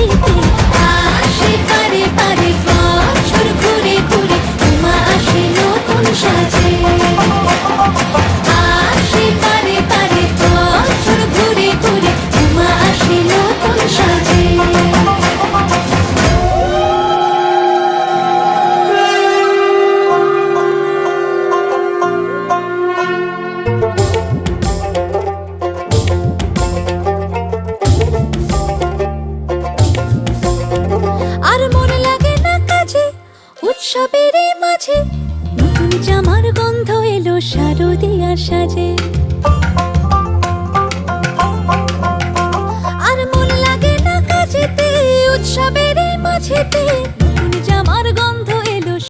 Ooh, ooh. উৎসবের মাঝে নতুন জামার গন্ধ এলো শারদিয়ার সাজে। আর মন লাগে না কাজেতে উৎসবের মাঝেতে